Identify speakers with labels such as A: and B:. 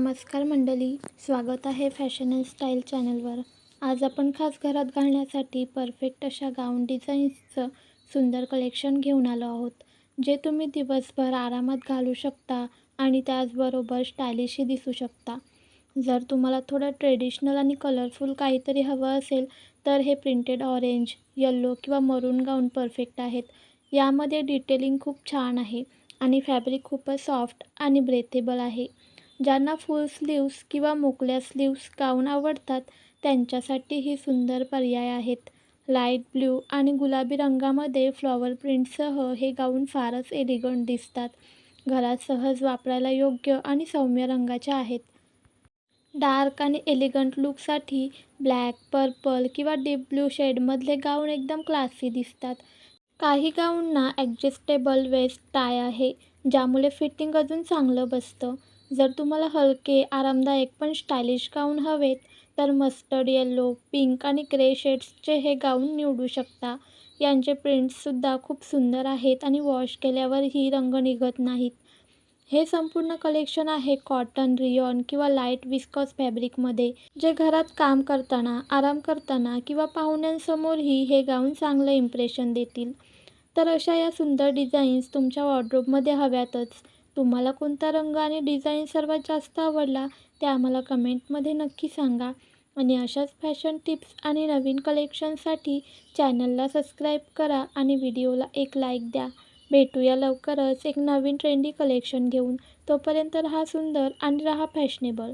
A: नमस्कार मंडळी स्वागत आहे फॅशन अँड स्टाईल चॅनलवर. आज आपण खास घरात घालण्यासाठी परफेक्ट अशा गाऊन डिझाईन्सचं सुंदर कलेक्शन घेऊन आलो आहोत जे तुम्ही दिवसभर आरामात घालू शकता आणि त्याचबरोबर स्टायलिशही दिसू शकता. जर तुम्हाला थोडं ट्रेडिशनल आणि कलरफुल काहीतरी हवं असेल तर हे प्रिंटेड ऑरेंज यल्लो किंवा मरून गाऊन परफेक्ट आहेत. यामध्ये डिटेलिंग खूप छान आहे आणि फॅब्रिक खूपच सॉफ्ट आणि ब्रेथेबल आहे. ज्यांना फुल स्लीव्स किंवा मोकळ्या स्लीव्स गाऊन आवडतात त्यांच्यासाठी ही सुंदर पर्याय आहेत. लाइट ब्ल्यू आणि गुलाबी रंगामध्ये फ्लॉवर प्रिंटसह हे गाऊन फारच एलिगंट दिसतात. घरात सहज वापरायला योग्य आणि सौम्य रंगाच्या आहेत. डार्क आणि एलिगंट लुकसाठी ब्लॅक पर्पल किंवा डीप ब्लू शेडमधले गाऊन एकदम क्लासी दिसतात. काही गाऊनना ॲडजस्टेबल वेस्ट टाय आहे ज्यामुळे फिटिंग अजून चांगलं बसतं. जर तुम्हाला हलके आरामदायक पण स्टायलिश गाऊन हवेत तर मस्टर्ड येल्लो पिंक आणि ग्रे शेड्सचे हे गाऊन निवडू शकता. यांचे प्रिंट्ससुद्धा खूप सुंदर आहेत आणि वॉश केल्यावरही रंग निघत नाहीत. हे संपूर्ण कलेक्शन आहे कॉटन रियॉन किंवा लाइट विस्कॉस फॅब्रिकमध्ये जे घरात काम करताना आराम करताना किंवा पाहुण्यांसमोरही हे गाऊन चांगलं इम्प्रेशन देतील. तर अशा या सुंदर डिझाईन्स तुमच्या वॉर्ड्रोबमध्ये हव्यातच. तुम्हाला कोणता रंग आणि डिझाईन सर्वात जास्त आवडला ते आम्हाला कमेंटमध्ये नक्की सांगा. आणि अशाच फॅशन टिप्स आणि नवीन कलेक्शनसाठी चॅनलला सबस्क्राईब करा आणि व्हिडिओला एक लाईक द्या. भेटूया लवकरच एक नवीन ट्रेंडी कलेक्शन घेऊन. तोपर्यंत रहा सुंदर आणि राहा फॅशनेबल